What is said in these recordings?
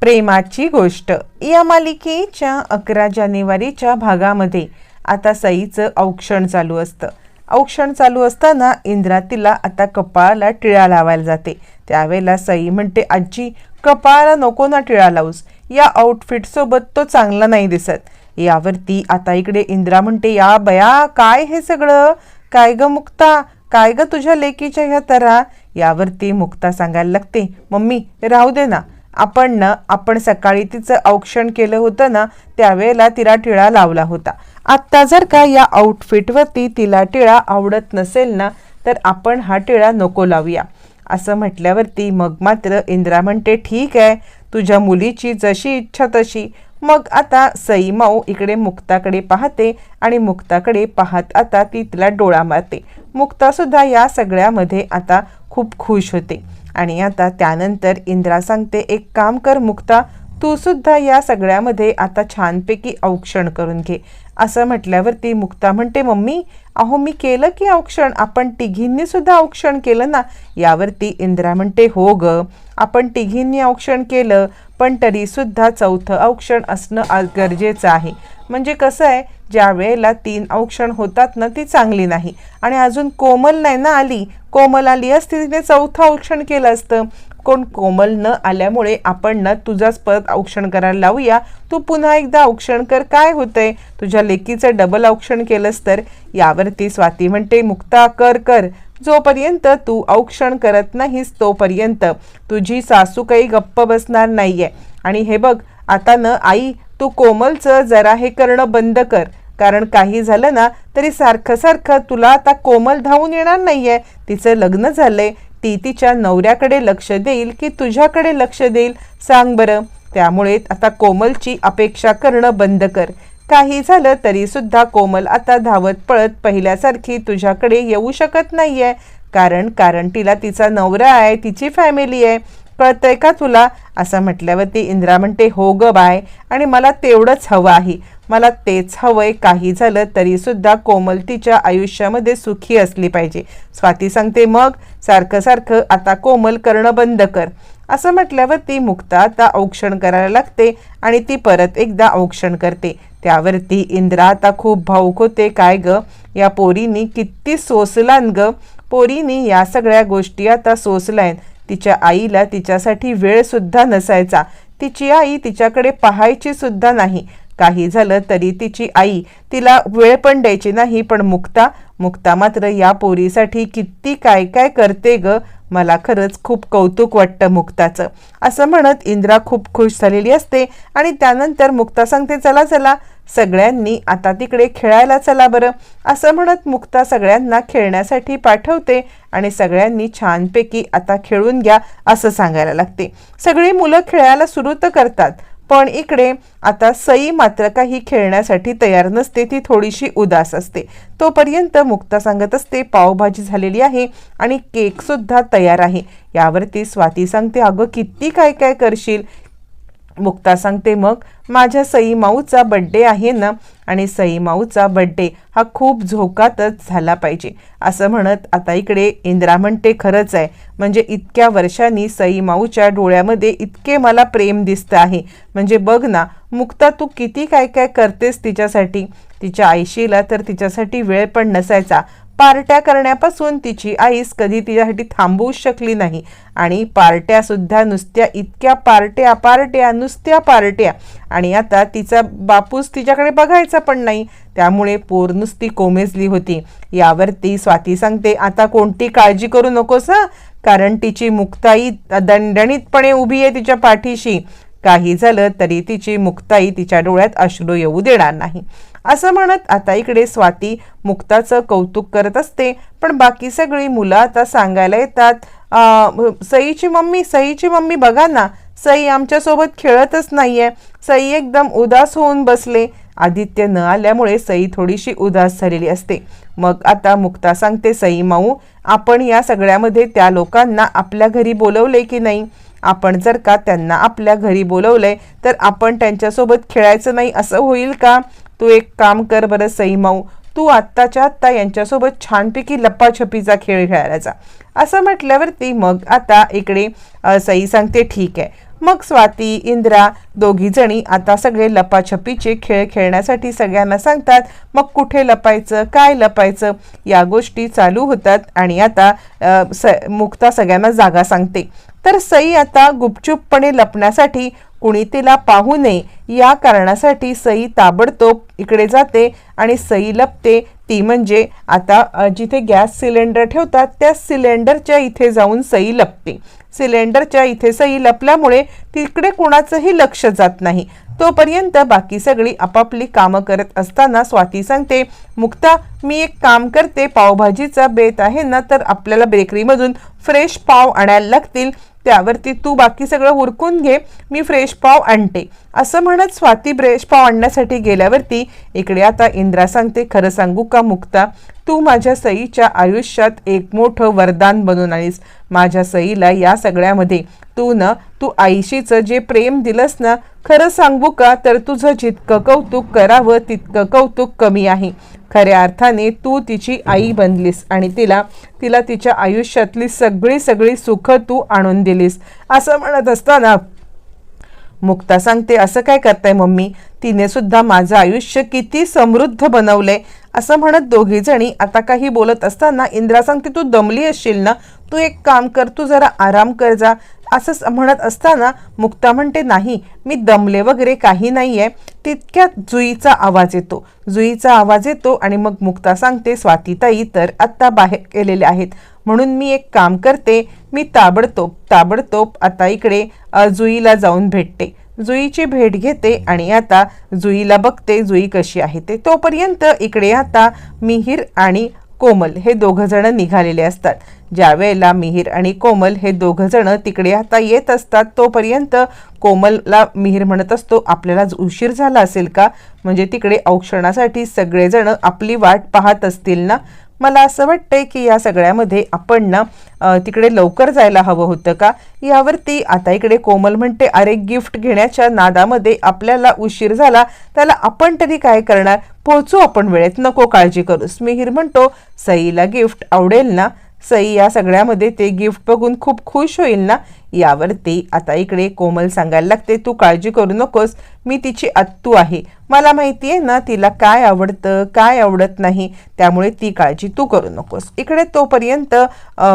प्रेमाची गोष्ट. या मालिकेच्या अकरा जानेवारीच्या भागामध्ये आता सईचं औक्षण चालू असतं. औक्षण चालू असताना इंद्रा तिला आता कपाळाला टिळा लावायला जाते. त्यावेळेला सई म्हणते आजी कपाळाला नको ना टिळा लावूस. या आउटफिटसोबत तो चांगला नाही दिसत. यावरती आता इकडे इंद्रा म्हणते या बया काय हे सगळं? काय ग मुक्ता? काय ग तुझ्या लेकीच्या ह्या तरा? यावरती मुक्ता सांगायला लागते मम्मी राहू दे ना. आपण ना आपण सकाळी तिचं औक्षण केलं होतं ना त्यावेळेला तिला टिळा लावला होता. आत्ता जर का या आउटफिटवरती तिला टिळा आवडत नसेल ना तर आपण हा टिळा नको लावूया. असं म्हटल्यावरती मग मात्र इंद्रा म्हणते ठीक आहे तुझ्या मुलीची जशी इच्छा तशी. मग आता सई माऊ इकडे मुक्ताकडे पाहते आणि मुक्ताकडे पाहत आता ती तिला डोळा मारते. मुक्तासुद्धा या सगळ्यामध्ये आता खूप खुश होते. आणि आता त्यानंतर इंद्रा सांगते एक काम कर मुक्ता तू सुद्धा या सगळ्यामध्ये आता छानपैकी औक्षण करून घे. असं म्हटल्यावरती मुक्ता म्हणते मम्मी अहो मी केलं की औक्षण? आपण तिघींनी सुद्धा औक्षण केलं ना? यावरती इंद्रा म्हणते हो ग आपण तिघींनी औक्षण केलं पण तरीसुद्धा चौथं औक्षण असणं गरजेचं आहे. म्हणजे कसं आहे ज्या वेळेला तीन औक्षण होतात ना ती चांगली नाही. आणि अजून कोमल नाही ना आली कोमल आली असती तिने चौथं औक्षण केलं असतं. कोण कोमल न आल्यामुळे आपण ना तुझाच परत औक्षण करायला लावूया. तू पुन्हा एकदा औक्षण कर काय होतंय? तुझ्या लेकीचं डबल औक्षण केलंस तर? यावरती स्वाती म्हणते मुक्ता कर कर. जोपर्यंत तू औक्षण करत नाहीस तोपर्यंत तुझी सासू काही गप्प बसणार नाहीये. आणि हे बघ आता न आई तू कोमलचं जरा हे करणं बंद कर. कारण काही झालं ना तरी सारखं सारखं तुला आता कोमल धावून येणार नाहीये. तिचं लग्न झालंय. ती तिच्या नवऱ्याकडे लक्ष देईल की तुझ्याकडे लक्ष देईल? सांग बरं. त्यामुळे आता कोमलची अपेक्षा करणं बंद कर. काही झालं तरी सुद्धा कोमल आता धावत पळत पहिल्यासारखी तुझ्याकडे येऊ शकत नाहीये. कारण कारण तिला तिचा नवरा आहे तिची फॅमिली आहे. कळतंय का तुला? असं म्हटल्यावरती इंद्रा म्हणते हो ग बाय. आणि मला तेवढंच हवं आहे. मला तेच हवंय. काही झालं तरी सुद्धा कोमल तिच्या आयुष्यामध्ये सुखी असली पाहिजे. स्वाती सांगते मग? सारखं सारखं आता कोमल करणं बंद कर. असं म्हटल्यावर ती मुक्ता आता औक्षण करायला लागते आणि ती परत एकदा औक्षण करते. त्यावरती इंद्रा आता खूप भाऊक होते. काय ग? या पोरीनी किती सोसलान ग? पोरीनी या सगळ्या गोष्टी आता सोसल्यान. तिच्या आईला तिच्यासाठी वेळसुद्धा नसायचा. तिची आई तिच्याकडे पाहायची सुद्धा नाही. काही झालं तरी तिची आई तिला वेळ पण द्यायची नाही पण मुक्ता मुक्ता मात्र या पोरीसाठी किती काय काय करते ग? मला खरंच खूप कौतुक वाटतं मुक्ताचं. असं म्हणत इंद्रा खूप खुश झालेली असते आणि त्यानंतर मुक्ता सांगते चला चला सगळ्यांनी आता तिकडे खेळायला चला बरं असं म्हणत मुक्ता सगळ्यांना खेळण्यासाठी पाठवते आणि सगळ्यांनी छानपैकी आता खेळून घ्या असं सांगायला लागते. सगळी मुलं खेळायला सुरू तर करतात पण इकडे आता सई मात्र काही खेळण्यासाठी तयार नसते ती थोडीशी उदास असते. तोपर्यंत मुक्ता सांगत असते पावभाजी झालेली आहे आणि केकसुद्धा तयार आहे. यावरती स्वाती सांगते अगं किती काय काय करशील? मुक्ता सांगते मग माझ्या सई माऊचा बड्डे आहे ना आणि सई माऊचा बड्डे हा खूप झोकातच झाला पाहिजे. असं म्हणत आता इकडे इंद्रा म्हणते खरंच आहे. म्हणजे इतक्या वर्षांनी सई माऊच्या डोळ्यामध्ये इतके मला प्रेम दिसतं आहे. म्हणजे बघ ना मुक्ता तू किती काय काय करतेस तिच्यासाठी. तिच्या आईशीला तर तिच्यासाठी वेळ पण नसायचा. पार्ट्या करण्यापासून तिची आईस कधी तिच्यासाठी थांबवूच शकली नाही. आणि पार्ट्यासुद्धा नुसत्या इतक्या पार्ट्या पार्ट्या नुसत्या पार्ट्या. आणि आता तिचा बापूस तिच्याकडे बघायचा पण नाही. त्यामुळे पोर नुसती कोमेजली होती. यावर ती स्वाती सांगते आता कोणती काळजी करू नकोस कारण तिची मुक्ताई दणदणीतपणे उभी आहे तिच्या पाठीशी. काही झालं तरी तिची मुक्ताई तिच्या डोळ्यात अश्रू येऊ देणार नाही. असं म्हणत आता इकडे स्वाती मुक्ताचं कौतुक करत असते. पण बाकी सगळी मुलं आता सांगायला येतात सईची मम्मी सईची मम्मी बघा ना सई आमच्यासोबत खेळतच नाहीये. सई एकदम उदास होऊन बसले. आदित्य न आल्यामुळे सई थोडीशी उदास झालेली असते. मग आता मुक्ता सांगते सई माऊ आपण या सगळ्यामध्ये त्या लोकांना आपल्या घरी बोलवले की नाही? आपण जर का त्यांना आपल्या घरी बोलवलंय तर आपण त्यांच्यासोबत खेळायचं नाही असं होईल का? तू एक काम कर बरं सई माऊ. तू आत्ताच्या आत्ता यांच्यासोबत छानपैकी लप्पाछपीचा खेळ खेळायचा असं म्हटल्यावरती मग आता इकडे सई सांगते ठीक आहे. मग स्वाती इंद्रा दोघी जणी आता सगळे लपाछपीचे खेळ खेळण्यासाठी सगळ्यांना सांगतात मग कुठे लपायचं काय लपायचं या गोष्टी चालू होतात आणि आता स मुक्ता सगळ्यांना जागा सांगते. तर सई आता गुपचूपपणे लपण्यासाठी कुणी तिला पाहू नये या कारणासाठी सई ताबडतोब इकडे जाते आणि सई लपते. ती म्हणजे आता जिथे गॅस सिलेंडर ठेवतात त्या सिलेंडरच्या इथे जाऊन सई लपते. सिलेंडरच्या इथे सई लपल्यामुळे तिकडे कुणाचंही लक्ष जात नाही. तोपर्यंत बाकी सगळी आपापली कामं करत असताना स्वाती सांगते मुक्ता मी एक काम करते. पावभाजीचा बेत आहे ना तर आपल्याला बेकरीमधून फ्रेश पाव आणायला लागतील. त्यावरती तू बाकी सगळं उरकून घे मी फ्रेश पाव आणते. असं म्हणत स्वाती फ्रेश पाव आणण्यासाठी गेल्यावरती इकडे आता इंद्रा सांगते खरं सांगू का मुक्ता? तू माझ्या सईच्या आयुष्यात एक मोठं वरदान बनून आलीस. माझ्या सईला या सगळ्यामध्ये तू ना तू आईशीचं जे प्रेम दिलंस ना खरं सांगू का? तर तुझं जितकं कौतुक करावं तितकं कौतुक कमी आहे. खऱ्या अर्थाने तू तिची आई बनलीस आणि तिला तिला तिच्या आयुष्यातली सगळी सगळी सुख तू आणून दिलीस. असं म्हणत असताना मुक्ता सांगते असं काय करताय मम्मी? तिने सुद्धा माझं आयुष्य किती समृद्ध बनवलंय असं म्हणत दोघी जणी आता काही बोलत असताना इंद्रा सांगते तू दमली असशील ना? तू एक काम कर तू जरा आराम कर जा. असं म्हणत असताना मुक्ता म्हणते नाही मी दमले वगैरे काही नाही आहे तितक्यात जुईचा आवाज येतो. जुईचा आवाज येतो आणि मग मुक्ता सांगते स्वातीताई तर आत्ता बाहेर गेलेले आहेत. म्हणून मी एक काम करते मी ताबडतोब ताबडतोब आता इकडे जुईला जाऊन भेटते. जुईची भेट घेते आणि आता जुईला बघते जुई कशी आहे ते. तोपर्यंत इकडे आता मिहीर आणि कोमल हे दोघंजणं निघालेले असतात. ज्या वेळेला मिहीर आणि कोमल हे दोघंजणं तिकडे आता येत असतात तोपर्यंत कोमलला मिहीर म्हणत असतो आपल्याला उशीर झाला असेल का? म्हणजे तिकडे औक्षणासाठी सगळेजण आपली वाट पाहत असतील ना? मला असं वाटतंय की या सगळ्यामध्ये आपण ना तिकडे लवकर जायला हवं होतं का? यावरती आता इकडे कोमल म्हणते अरे गिफ्ट घेण्याच्या नादामध्ये आपल्याला उशीर झाला त्याला आपण तरी काय करणार? पोहोचू आपण वेळेत नको काळजी करूस. मिहीर म्हणतो सईला गिफ्ट आवडेल ना? सई या सगळ्यामध्ये ते गिफ्ट बघून खूप खुश होईल ना? यावरती आता इकडे कोमल सांगायला लागते तू काळजी करू नकोस मी तिची आत्तू आहे. मला माहिती आहे ना तिला काय आवडतं काय आवडत नाही त्यामुळे ती काळजी तू करू नकोस. इकडे तोपर्यंत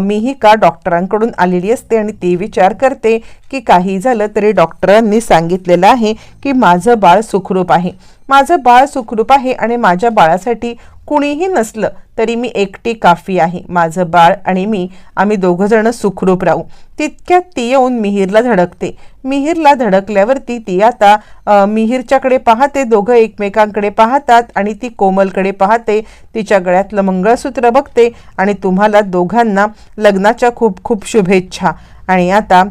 मीही का डॉक्टरांकडून आलेली असते आणि ती विचार करते की काही झालं तरी डॉक्टरांनी सांगितलेलं आहे की माझं बाळ सुखरूप आहे. माझं बाळ सुखरूप आहे आणि माझ्या बाळासाठी कुणीही नसलं तरी मी एकटी काफी आहे. माझं बाळ आणि मी आम्ही दोघंजणं सुखरूप राहू. तितक्यात ती येऊन मिहीरला धडकते. मिहीरला धडकल्यावरती ती आता मिहीरच्याकडे पाहते दोघं एकमेकांकडे पाहतात आणि ती कोमलकडे पाहते. तिच्या गळ्यातलं मंगळसूत्र बघते आणि तुम्हाला दोघांना लग्नाच्या खूप खूप शुभेच्छा. आणि आता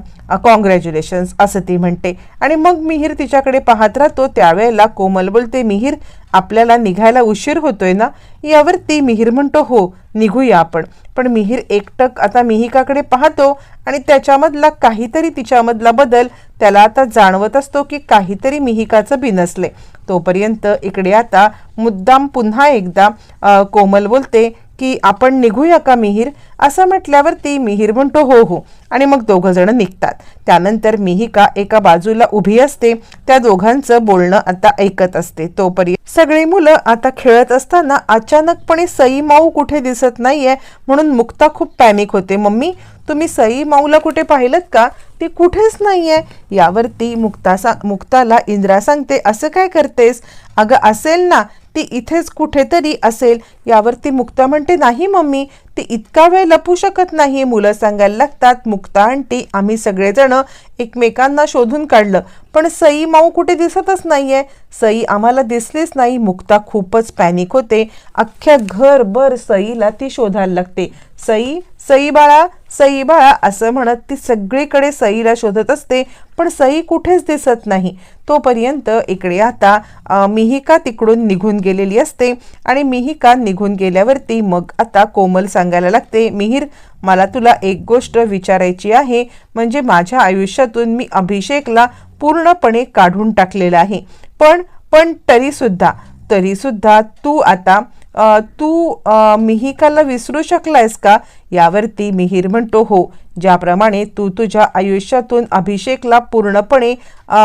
कॉंग्रॅच्युलेशन्स असं ती म्हणते. आणि मग मिहीर तिच्याकडे पाहत राहतो. त्यावेळेला कोमल बोलते मिहीर आपल्याला निघायला उशीर होतोय ना? यावर ती मिहीर म्हणतो हो निघूया आपण. पण मिहीर एकटक आता मिहिकाकडे पाहतो आणि त्याच्यामधला काहीतरी तिच्यामधला बदल त्याला आता जाणवत असतो की काहीतरी मिहिकाचं बिनसले तोपर्यंत इकडे आता मुद्दाम पुन्हा एकदा कोमल बोलते की आपण निघूया का मिहीर? असं म्हटल्यावर ती मिहीर म्हणतो हो हो. आणि मग दोघं जण निघतात. त्यानंतर मिहिका एका बाजूला उभी असते. त्या दोघांचं बोलणं आता ऐकत असते. तोपर्यंत सगळी मुलं आता खेळत असताना अचानकपणे सई माऊ कुठे दिसत नाहीये म्हणून मुक्ता खूप पॅनिक होते. मम्मी तुम्ही सई माऊला कुठे पाहिलं का? ती कुठेच नाहीये. यावरती मुक्ता सा मुक्ताला इंद्रा सांगते असं काय करतेस? अगं असेल ना ती इथेच कुठेतरी असेल यावरती मुक्ता म्हणते नाही मम्मी ती इतका वेळ लपू शकत नाही. मुलं सांगायला लागतात मुक्ता आणटी आम्ही सगळेजण एकमेकांना शोधून काढलं. पण सई माऊ कुठे दिसतच नाही आहे सई आम्हाला दिसलीच नाही. मुक्ता खूपच पॅनिक होते. अख्ख्या घरभर सईला ती शोधायला लागते. सई सई बाळा सई बाळा असं म्हणत ती सगळीकडे सईला शोधत असते पण सई कुठेच दिसत नाही. तोपर्यंत इकडे आता मिहिका तिकडून निघून गेलेली असते आणि मिहिका निघून गेल्यावरती मग आता कोमल सांगायला लागते मिहीर मला तुला एक गोष्ट विचारायची आहे. म्हणजे माझ्या आयुष्यातून मी अभिषेकला पूर्णपणे काढून टाकलेलं आहे. पण पण तरीसुद्धा तरीसुद्धा तू आता तू मिहिकाला विसरू शकलायस का? यावरती मिहीर म्हणतो हो. ज्याप्रमाणे तू तुझ्या आयुष्यातून अभिषेकला पूर्णपणे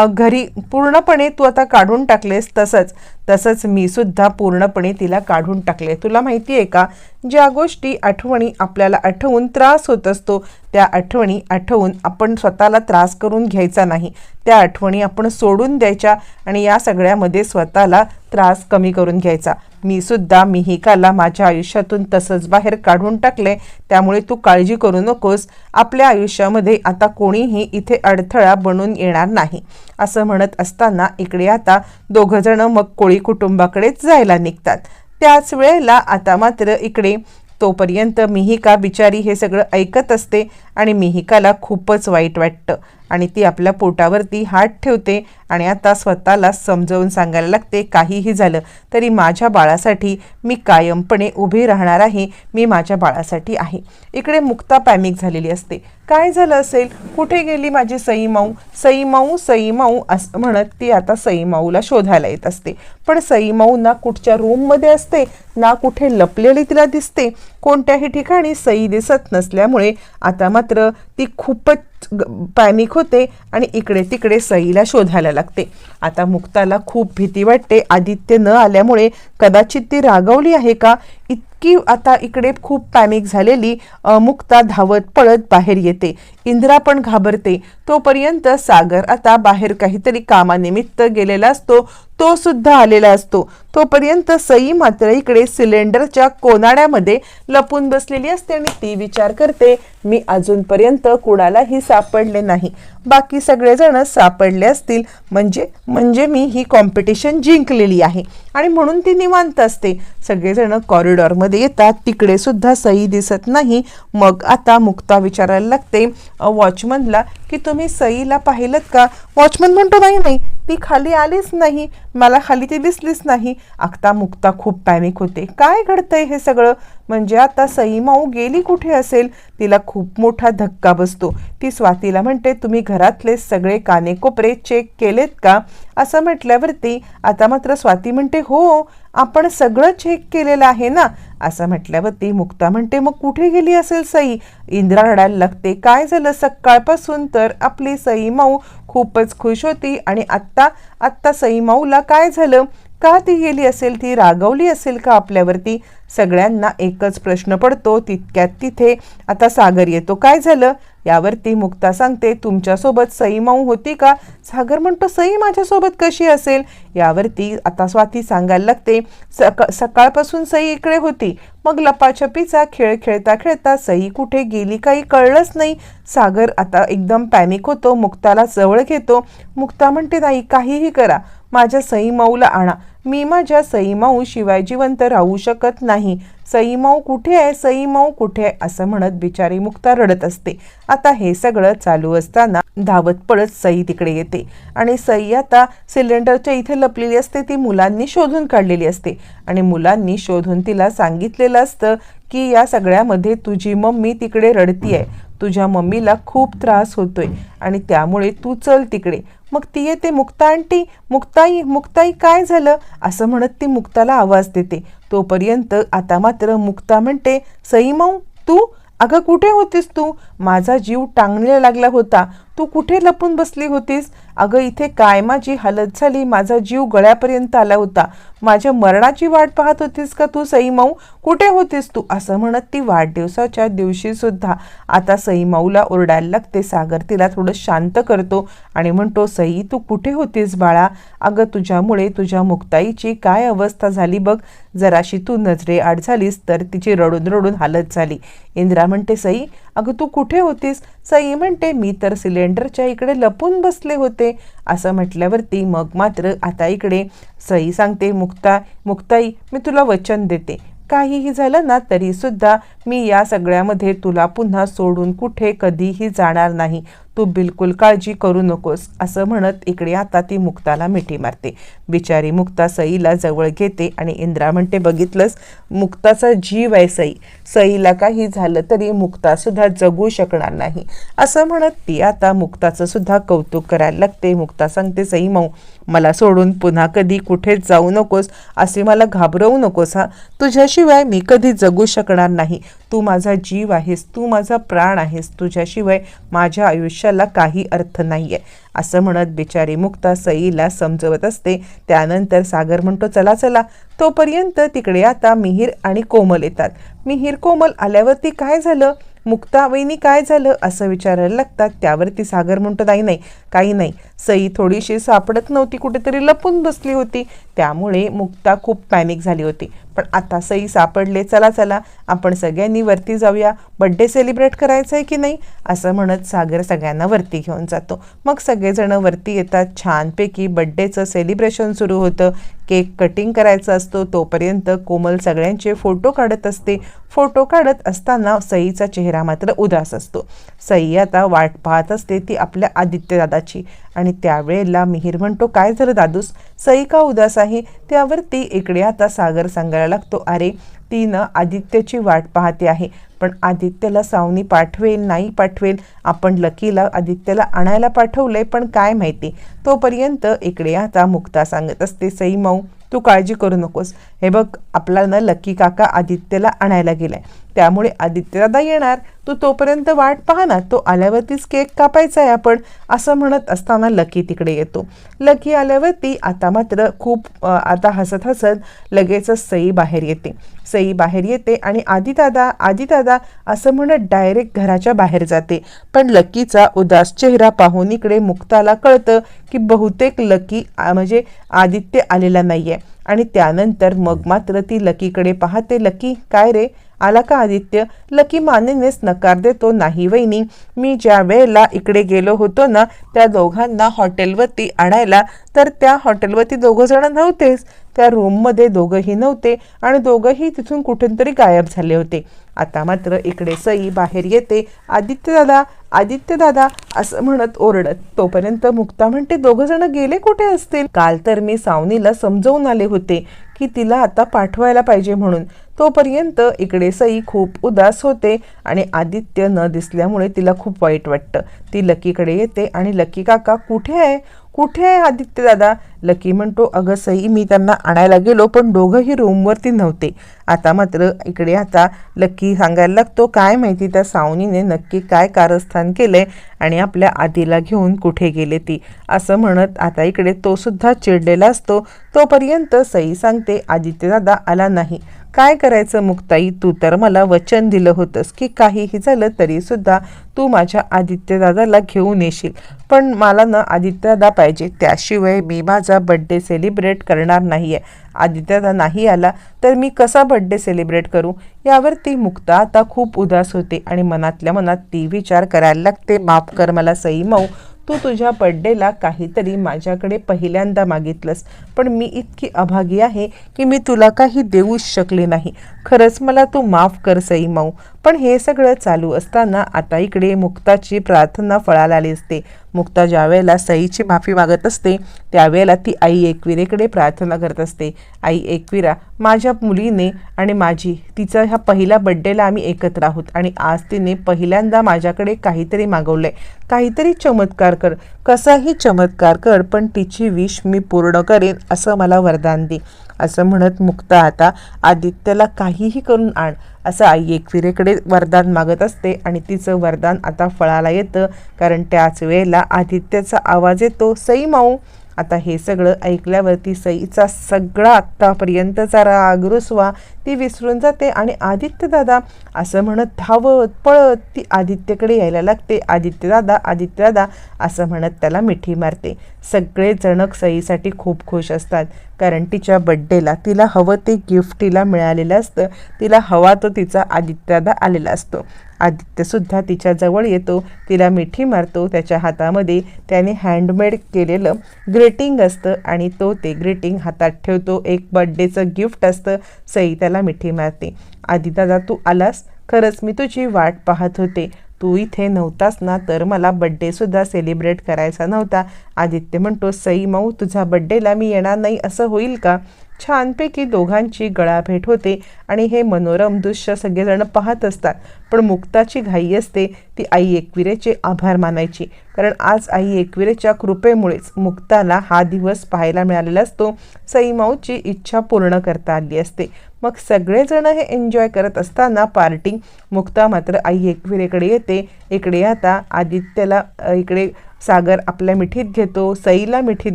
घरी पूर्णपणे तू आता काढून टाकलेस तसंच तसंच मी सुद्धा पूर्णपणे तिला काढून टाकले. तुला माहिती आहे का? ज्या गोष्टी आठवणी आपल्याला आठवून त्रास होत असतो त्या आठवणी आठवून आपण स्वतःला त्रास करून घ्यायचा नाही. त्या आठवणी आपण सोडून द्यायच्या आणि या सगळ्यामध्ये स्वतःला त्रास कमी करून घ्यायचा. मी सुद्धा मिहिकाला माझ्या आयुष्यातून तसंच बाहेर काढून टाकले त्यामुळे तू काळजी करू नकोस. आपल्या आयुष्यामध्ये आता कोणीही इथे अडथळा बनून येणार नाही. असं म्हणत असताना इकडे आता दोघंजणं मग कोळी कुटुंबाकडेच जायला निघतात. त्याच वेळेला आता मात्र इकडे तोपर्यंत मिहिका बिचारी हे सगळं ऐकत असते आणि मिहिकाला खूपच वाईट वाटतं. आणि ती आपल्या पोटावरती हात ठेवते आणि आता स्वतःला समजावून सांगायला लागते काहीही झालं तरी माझ्या बाळासाठी मी कायमपणे उभी राहणार आहे मी माझ्या बाळासाठी आहे. इकडे मुक्ता पॅमिक झालेली असते. काय झालं असेल? कुठे गेली माझी सई माऊ? सई माऊ सई माऊ असं म्हणत ती आता सई माऊला शोधायला येत असते. पण सई माऊ ना कुठच्या रूममध्ये असते ना कुठे लपलेली तिला दिसते. कोणत्याही ठिकाणी सई दिसत नसल्यामुळे आता मात्र ती खूपच पॅनिक होते आणि इकडे तिकडे सईला शोधायला लागते. आता मुक्ताला खूप भीती वाटते. आदित्य न आल्यामुळे कदाचित ती रागवली आहे का? इतकी आता इकडे खूप पॅनिक झालेली मुक्ता धावत पळत बाहेर येते. इंदिरा पण घाबरते. तोपर्यंत सागर आता बाहेर काहीतरी कामानिमित्त गेलेला असतो. तो सुद्धा आलेला असतो. तोपर्यंत सई मात्र इकडे सिलेंडरच्या कोनाड्यामध्ये लपून बसलेली असते आणि ती विचार करते मी अजूनपर्यंत कुणालाही सापडले नाही. बाकी सगळेजण सापडले असतील. म्हणजे म्हणजे मी ही कॉम्पिटिशन जिंकलेली आहे. आणि म्हणून ती निवांत असते. सगळेजण कॉरिडॉरमध्ये येतात. तिकडे सुद्धा सई दिसत नाही. मग आता मुक्ता विचारायला लागते वॉचमनला की तुम्ही सईला पाहिलं का? वॉचमन म्हणतो नाही नाही ती खाली आलीच नाही. मला खाली ती दिसलीच नाही. आखता मुक्ता खूप पॅनिक होते. काय घडतंय हे सगळं? म्हणजे आता सईमाऊ गेली कुठे असेल? तिला खूप मोठा धक्का बसतो. ती स्वातीला म्हणते तुम्ही घरातले सगळे कानेकोपरे चेक केलेत का? असं म्हटल्यावरती आता मात्र स्वाती म्हणते हो आपण सगळं चेक केलेलं आहे ना? असं म्हटल्यावरती मुक्ता म्हणते मग कुठे गेली असेल सई? इंद्रा रडायला लागते. काय झालं? सकाळपासून तर आपली सई माऊ खूपच खुश होती आणि आत्ता आत्ता सई माऊला काय झालं? का ती गेली असेल? ती रागवली असेल का आपल्यावरती? सगळ्यांना एकच प्रश्न पडतो तितक्यात तिथे आता सागर येतो. काय झालं? यावरती मुक्ता सांगते तुमच्यासोबत सई माऊ होती का? सागर म्हणतो सई माझ्यासोबत कशी असेल? यावरती आता स्वाती सांगायला लागते सक सकाळपासून सई इकडे होती. मग लपाछपीचा खेळ खेळता खेळता सई कुठे गेली काही कळलंच नाही. सागर आता एकदम पॅनिक होतो मुक्ताला जवळ घेतो. मुक्ता म्हणते नाही काहीही करा. माझ्या सईमाऊला आणा. मी माझ्या सईमाऊ शिवाय जिवंत राहू शकत नाही. सईमाऊ कुठे आहे? सईमाऊ कुठे आहे? असं म्हणत बिचारी मुक्ता रडत असते. आता हे सगळं चालू असताना धावत पळत सई तिकडे येते. आणि सई आता सिलेंडरच्या इथे लपलेली असते. ती मुलांनी शोधून काढलेली असते. आणि मुलांनी शोधून तिला सांगितलेलं असतं की या सगळ्यामध्ये तुझी मम्मी तिकडे रडतीये. तुझ्या मम्मीला खूप त्रास होतोय. आणि त्यामुळे तू चल तिकडे. मग ती येते मुक्ता आंटी मुक्ताई मुक्ताई काय झालं? असं म्हणत ती मुक्ताला आवाज देते. तोपर्यंत आता मात्र मुक्ता म्हणते सईमाऊ तू? अगं कुठे होतीस तू? माझा जीव टांगणीला लागला होता. तू कुठे लपून बसली होतीस? अगं इथे काय माझी हालत झाली? माझा जीव गळ्यापर्यंत आला होता. माझ्या मरणाची वाट पाहत होतीस का तू सईमाऊ कुठे होतीस तू? असं म्हणत ती वाढदिवसाच्या दिवशीसुद्धा आता सई माऊला ओरडायला लागते. सागर तिला थोडं शांत करतो आणि म्हणतो सई तू कुठे होतीस बाळा? अगं तुझ्यामुळे तुझ्या मुक्ताईची काय अवस्था झाली बघ. जराशी तू नजरे आड झालीस तर तिची रडून रडून हालत झाली. इंदिरा म्हणते सई अगं तू कुठे होतीस? सई म्हणते मी तर सिलेंडरच्या इकडे लपून बसले होते. असं म्हटल्यावरती मग मात्र आता इकडे सई सांगते मुक्ता मुक्ताई मी तुला वचन देते. काहीही झालं ना तरी सुद्धा मी या सगळ्यामध्ये तुला पुन्हा सोडून कुठे कधीही जाणार नाही. तू बिलकुल काळजी करू नकोस असं म्हणत इकडे आता ती मुक्ताला मिठी मारते. बिचारी मुक्ता सईला जवळ घेते आणि इंद्रा म्हणते बघितलंस मुक्ताचा जीव आहे सई. सईला काही झालं तरी मुक्ता सुद्धा जगू शकणार नाही. असं म्हणत ती आता मुक्ताचं सुद्धा कौतुक करायला लागते. मुक्ता सांगते सई मऊ मला सोडून पुन्हा कधी कुठेच जाऊ नकोस. असे मला घाबरवू नकोस हा. तुझ्याशिवाय मी कधी जगू शकणार नाही. तू माझा जीव आहेस तू माझा प्राण आहेस तुझ्याशिवाय माझ्या आयुष्याला काही अर्थ नाही आहे असं म्हणत बिचारी मुक्ता सईला समजवत असते. त्यानंतर सागर म्हणतो चला चला. तोपर्यंत तिकडे आता मिहीर आणि कोमल येतात. मिहीर कोमल आल्यावरती काय झालं? मुक्ता वहिनी काय झालं? असं विचारायला लागतात. त्यावरती सागर म्हणतो नाही नाही. काही नाही. सई थोडीशी सापडत नव्हती कुठेतरी लपून बसली होती. त्यामुळे मुक्ता खूप पॅनिक झाली होती. पण आता सई सापडले चला चला आपण सगळ्यांनी वरती जाऊया. बड्डे सेलिब्रेट करायचं आहे की नाही? असं म्हणत सागर सगळ्यांना वरती घेऊन जातो. मग सगळेजणं वरती येतात. छानपैकी बड्डेचं सेलिब्रेशन सुरू होतं. केक कटिंग करायचा असतो. तोपर्यंत कोमल सगळ्यांचे फोटो काढत असते. फोटो काढत असताना सईचा चेहरा मात्र उदास असतो. सई आता वाट पाहत असते ती आपल्या आदित्यदादाची दादाची. आणि त्यावेळेला मिहीर म्हणतो काय झालं दादूस? सई का उदास आहे. त्यावरती इकडे आता सागर सांगायला लागतो अरे ती न आदित्यची वाट पाहते आहे. पण आदित्यला सावनी पाठवेल नाही पाठवेल? आपण लकीला आदित्यला आणायला पाठवलंय पण काय माहिती? तोपर्यंत इकडे आता मुक्ता सांगत असते सई मऊ तू काळजी करू नकोस. हे बघ आपला ना लकी काका आदित्यला आणायला गेलाय. त्यामुळे आदित्य दादा येणार तू तोपर्यंत वाट पाहा ना तो आल्यावरतीच केक कापायचा आहे आपण असं म्हणत असताना लकी तिकडे येतो. लकी आल्यावरती आता मात्र खूप आता हसत हसत लगेचच सई बाहेर येते. सई बाहेर येते आणि आदिदादा आदिदादा असं म्हणत डायरेक्ट घराच्या बाहेर जाते. पण लकीचा उदास चेहरा पाहून इकडे मुक्ताला कळतं की बहुतेक लकी म्हणजे आदित्य आलेला नाही आहे आणि त्यानंतर मग मात्र ती लकीकडे पाहते. लकी काय रे? आला का आदित्य लकी मानेनेच नकार देतो नाही वहिनी मी ज्या वेळेला इकडे गेलो होतो ना त्या दोघांना हॉटेलवरती आणायला तर त्या हॉटेलवरती दोघंजणं नव्हतेच. त्या रूममध्ये दोघंही नव्हते आणि दोघंही तिथून कुठून तरी गायब झाले होते. आता मात्र इकडे सई बाहेर येते. आदित्य दादा आदित्यदादा असं म्हणत ओरडत तोपर्यंत मुक्ता म्हणते दोघं जण गेले कुठे असतील? काल तर मी सावनीला समजवून आले होते की तिला आता पाठवायला पाहिजे म्हणून. तोपर्यंत इकडे सई खूप उदास होते आणि आदित्य न दिसल्यामुळे तिला खूप वाईट वाटतं. ती लकीकडे येते आणि लकी काका कुठे आहे? कुठे आहे आदित्य दादा? लकी म्हणतो अगं सई मी त्यांना आणायला गेलो पण दोघंही रूमवरती नव्हते. आता मात्र इकडे आता लकी सांगायला लागतो काय माहिती त्या सावनीने नक्की काय कारस्थान केलंय आणि आपल्या आधीला घेऊन कुठे गेले ती? असं म्हणत आता इकडे तो सुद्धा चिडलेला असतो. तोपर्यंत सई सांगते आदित्य दादा आला नाही. काय करायचं मुक्ताई? तू तर मला वचन दिलं होतंस की काहीही झालं तरीसुद्धा तू माझ्या आदित्यदादाला घेऊन येशील. पण मला ना आदित्यदादा पाहिजे. त्याशिवाय मी माझा बड्डे सेलिब्रेट करणार नाही आहे आदित्यदा नाही आला तर मी कसा बड्डे सेलिब्रेट करू? यावर ती मुक्ता आता खूप उदास होते आणि मनातल्या मनात ती विचार करायला लागते. माफ कर मला सई मऊ. तू तुझ्या बड्डेला काहीतरी माझ्याकडे पहिल्यांदा मागितलंस. पण मी इतकी अभागी आहे की मी तुला काही देऊच शकले नाही. खरंच मला तू माफ कर सई माऊ पण हे सगळं चालू असताना आता इकडे मुक्ताची प्रार्थना फळाला आली असते. मुक्ता ज्या वेळेला सईची माफी मागत असते त्यावेळेला ती आई एकविरेकडे प्रार्थना करत असते. आई एकविरा माझ्या मुलीने आणि माझी तिचा ह्या पहिल्या बड्डेला आम्ही एकत्र आहोत आणि आज तिने पहिल्यांदा माझ्याकडे काहीतरी मागवलंय. काहीतरी चमत्कार कर. कसाही चमत्कार कर पण तिची विश मी पूर्ण करेन असं मला वरदान दे. असं म्हणत मुक्ता आता आदित्यला काहीही करून आण. असं आई एकविरेकडे वरदान मागत असते आणि तिचं वरदान आता फळाला येतं कारण त्याच वेळेला आदित्यचा आवाज येतो सई माऊ. आता हे सगळं ऐकल्यावरती सईचा सगळा आत्तापर्यंतचा राग रुसवा. ती विसरून जाते आणि आदित्य दादा असं म्हणत धावत पळत ती आदित्यकडे यायला लागते. आदित्य दादा आदित्य दादा असं म्हणत त्याला मिठी मारते. सगळे जणक सईसाठी खूप खुश असतात. कारण तिच्या बड्डेला तिला हवं ते गिफ्ट तिला मिळालेलं असतं. तिला हवा तो तिचा आदित्यदा आलेला असतो. आदित्यसुद्धा तिच्याजवळ येतो. तिला मिठी मारतो. त्याच्या हातामध्ये त्याने हँडमेड केलेलं ग्रेटिंग असतं आणि तो ते ग्रेटिंग हातात ठेवतो. एक बड्डेचं गिफ्ट असतं. सई त्याला मिठी मारते. आदिदादा तू आलास? खरंच मी तुझी वाट पाहत होते. तू इथे नव्हतास ना तर मला बड्डेसुद्धा सेलिब्रेट करायचा नव्हता. आदित्य म्हणतो सई माऊ तुझ्या बड्डेला मी येणार नाही असं होईल का? छानपैकी दोघांची गळाभेट होते आणि हे मनोरम दृश्य सगळेजण पाहत असतात. पण मुक्ताची घाई असते. ती आई एकविरेचे आभार मानायची. कारण आज आई एकविरेच्या कृपेमुळेच मुक्ताला हा दिवस पाहायला मिळालेला असतो. सईमाऊची इच्छा पूर्ण करता आली असते. मग सगळेजण हे एन्जॉय करत असताना पार्टी मुक्ता मात्र आई एकविरेकडे येते. इकडे आता आदित्यला इकडे सागर आपल्या मिठीत घेतो सईला मिठीत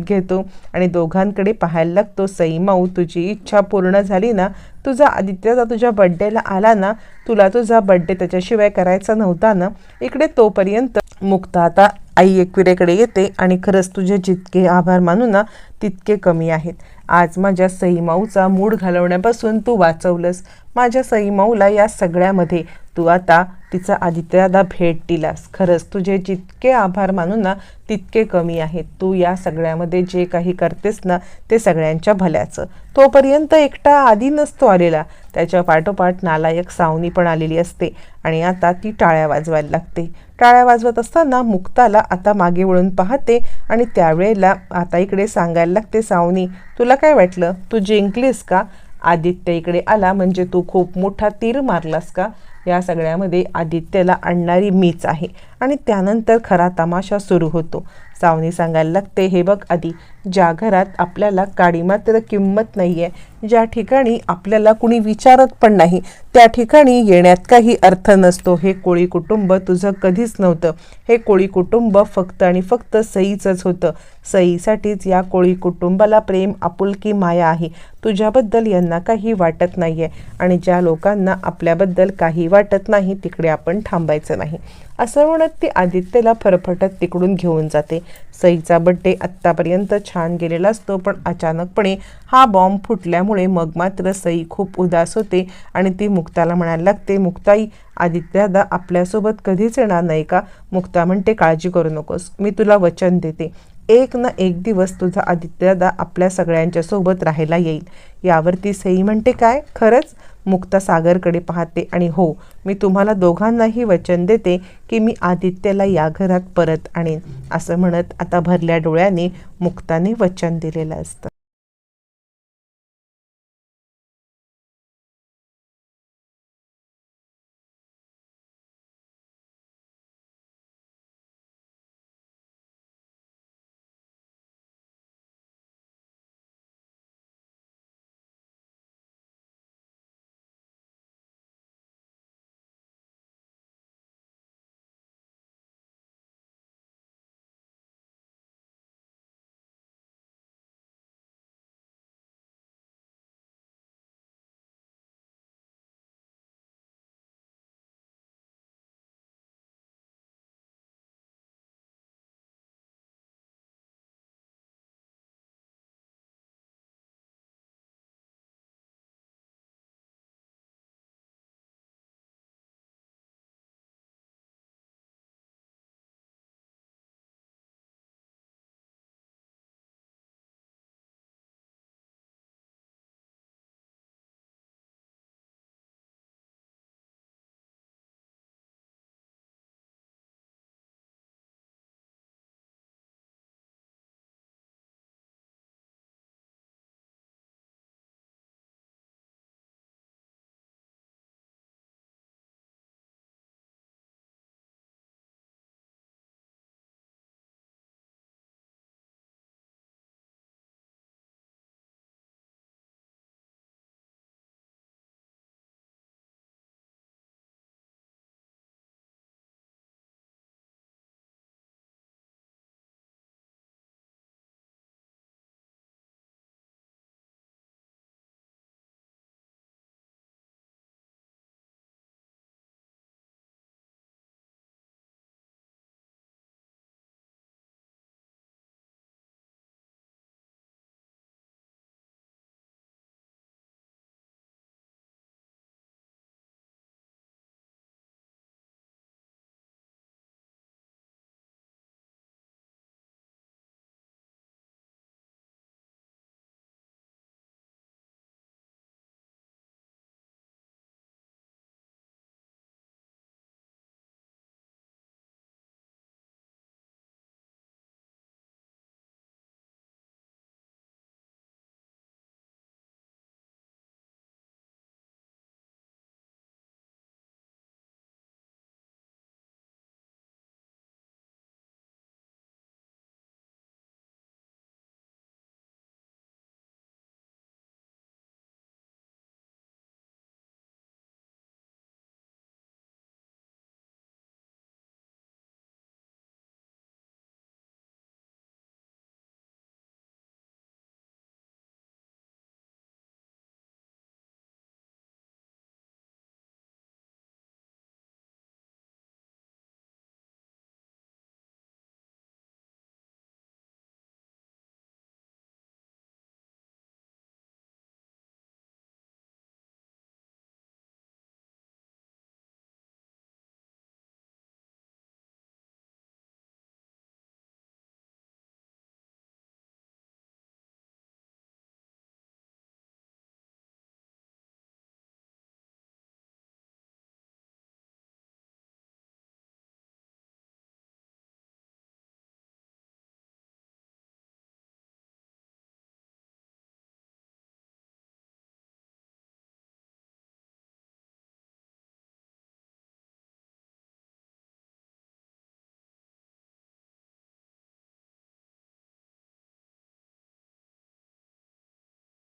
घेतो आणि दोघांकडे पाहायला लागतो. सई माऊ तुझी इच्छा पूर्ण झाली ना? तुझा आदित्यचा तुझ्या बड्डेला आला ना? तुला तुझा बड्डे त्याच्याशिवाय करायचा नव्हता ना? इकडे तोपर्यंत मुक्ता आता आई एकविरेकडे येते आणि खरंच तुझे जितके आभार मानू ना तितके कमी आहेत. आज माझ्या सईमाऊचा मूड घालवण्यापासून तू वाचवलंस. माझ्या सईमाऊला या सगळ्यामध्ये तू आता तिचा आदित्यदा भेट दिलास. खरंच तुझे जितके आभार मानू ना तितके कमी आहेत. तू या सगळ्यामध्ये जे काही करतेस ना ते सगळ्यांच्या भल्याचं. तोपर्यंत एकटा आधी नसतो आलेला. त्याच्या पाठोपाठ नालायक सावनी पण आलेली असते आणि आता ती टाळ्या वाजवायला लागते. टाळ्या वाजवत असताना मुक्ताला आता मागे वळून पाहते आणि त्यावेळेला आता इकडे सांगायला लागते सावनी तुला काय वाटलं? तू जिंकलीस का? आदित्य इकडे आला म्हणजे तू खूप मोठा तीर मारलास का? या सगळ्यामध्ये आदित्यला आणणारी मीच आहे. आणि त्यानंतर खरा तमाशा सुरू होतो. सावनी सांगायला लागते हे बघ आधी ज्या घरात आपल्याला काडी मात्र किंमत नाही आहे ज्या ठिकाणी आपल्याला कुणी विचारत पण नाही त्या ठिकाणी येण्यात काही अर्थ नसतो. हे कोळी कुटुंब तुझं कधीच नव्हतं. हे कोळी कुटुंब फक्त आणि फक्त सईचंच होतं. सईसाठीच या कोळी कुटुंबाला प्रेम आपुलकी माया आहे. तुझ्याबद्दल यांना काही वाटत नाही आहे आणि ज्या लोकांना आपल्याबद्दल काही वाटत नाही तिकडे आपण थांबायचं नाही. असं म्हणत ती आदित्यला फरफटत तिकडून घेऊन जाते. सईचा बड्डे आत्तापर्यंत छान गेलेला असतो पण अचानकपणे हा बॉम्ब फुटल्यामुळे मग मात्र सई खूप उदास होते आणि ती मुक्ताला म्हणायला लागते मुक्ताई आदित्यदा आपल्यासोबत कधीच येणार नाही का? मुक्ता म्हणते काळजी करू नकोस मी तुला वचन देते. एक ना एक दिवस तुझा आदित्यदा आपल्या सगळ्यांच्या सोबत राहायला येईल. यावरती सई म्हणते काय? खरंच? मुक्ता सागरकडे पाहते आणि हो मी तुम्हाला दोघांनाही वचन देते की मी आदित्यला या घरात परत आणेन असं म्हणत आता भरल्या डोळ्याने मुक्ताने वचन दिलेलं असतं.